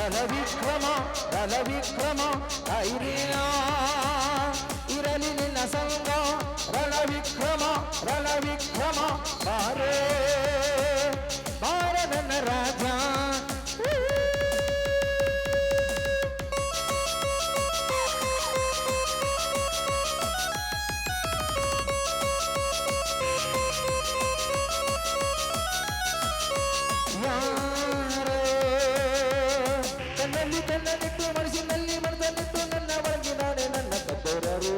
రణవిక్రమ రణవిక్రమ ఐరినా. ತನ್ನಲ್ಲಿ ತನ್ನಲ್ಲಿಟ್ಟು ಮನಸ್ಸಿನಲ್ಲಿ ಮನದಲ್ಲಿಟ್ಟು ನನ್ನ ಒಳಗಿನಾನೆ ನನ್ನ ಕದ್ದೋರರು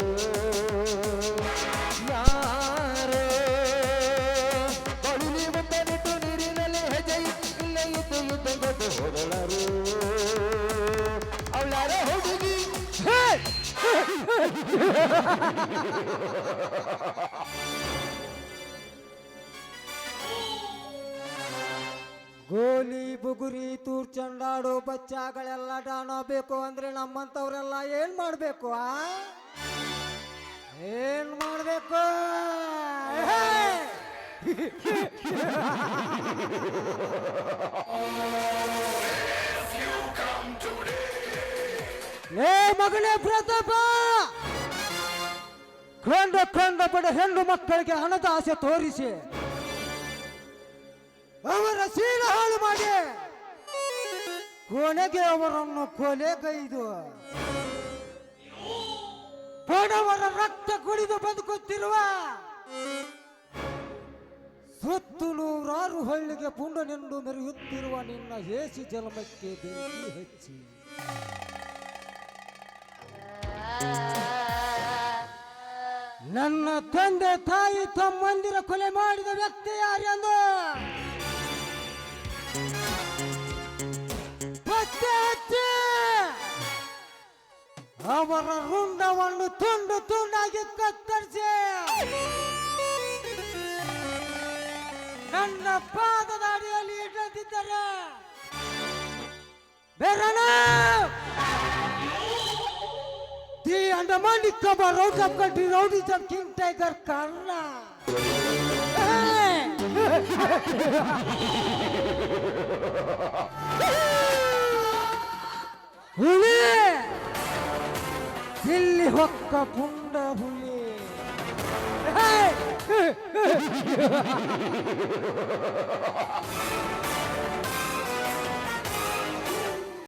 ಯಾರೋ ಬಳುಲಿ ಮುಂದನಿಟ್ಟು ನೀರಿನಲ್ಲಿ ಹೆಜ್ಜೆ ಇಲ್ಲ ಇದ್ದು ಯುದ್ಧ ಗೆದ್ದು ಹೋದಳರು ಅವಳಾರ ಹುಡುಗಿ ಗೋಲಿ ಬುಗುರಿ ತೂರ್ ಚಂಡಾಡು ಬಚ್ಚಾಗಳೆಲ್ಲ ಡಾಣ ಬೇಕು ಅಂದ್ರೆ ನಮ್ಮಂತವ್ರೆಲ್ಲ ಏನ್ ಮಾಡ್ಬೇಕು, ಆ? ಏನ್ ಮಾಡ್ಬೇಕು? ಹೇ! ಮಗನೇ ಪ್ರತಾಪ! ಕಂಡ ಕಂಡ ಬಡ ಹೆಣ್ಣು ಮಕ್ಕಳಿಗೆ ಹಣದ ಆಸೆ ತೋರಿಸಿ. ಅವರ ಶೀಲ ಹಾಳು ಮಾಡಿ. ಕೊನೆಗೆ ಅವರನ್ನು ಕೊಲೆಗೈದು ಬಡವರ ರಕ್ತ ಕುಡಿದು ಬದುಕುತ್ತಿರುವ ಸುತ್ತು ನೂರಾರು ಹಳ್ಳಿಗೆ ಪುಂಡನೆಂದು ಮೆರೆಯುತ್ತಿರುವ ನಿನ್ನ ಹೇಸಿ ಜನ್ಮಕ್ಕೆ ಬೆಂಕಿ ಹೆಚ್ಚಿ. ನನ್ನ ತಂದೆ ತಾಯಿ ತಮ್ಮಂದಿರ ಕೊಲೆ ಮಾಡಿದ ವ್ಯಕ್ತಿ ಯಾರೆಂದು? ಅವರ ರುಂಡವನ್ನು ತುಂಡು ತುಂಡಾಗಿ ಕತ್ತರಿಸಿ. ನನ್ನ ಪಾದದ ಅಡಿಯಲ್ಲಿ ಇಡದಿದ್ದರೆ ಬೇರಣ the Andaman Nicobar route of country rowdyism king tiger Karna. Delhi Hakka পুন্ডা ভুলে Hey!